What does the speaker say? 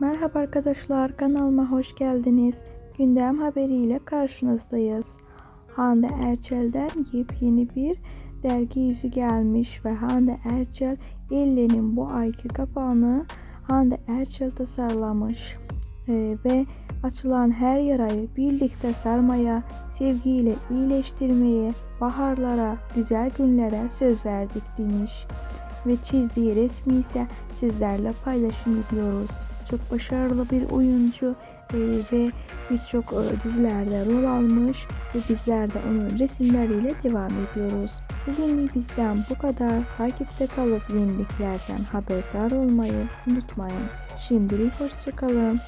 Merhaba arkadaşlar kanalıma hoş geldiniz. Gündem haberiyle karşınızdayız. Hande Erçel'den yepyeni bir dergi yüzü gelmiş ve Hande Erçel ellerinin bu ayki kapağını Hande Erçel tasarlamış. Ee, ve açılan her yarayı birlikte sarmaya, sevgiyle iyileştirmeye, baharlara, güzel günlere söz verdik demiş ve çizdiği resmi ise sizlerle paylaşım ediyoruz. Çok başarılı bir oyuncu e, ve birçok e, dizilerde rol almış ve bizler de onun resimleriyle devam ediyoruz. Bugünlük bizden bu kadar. Takipte kalıp yeniliklerden haberdar olmayı unutmayın. Şimdilik hoşçakalın.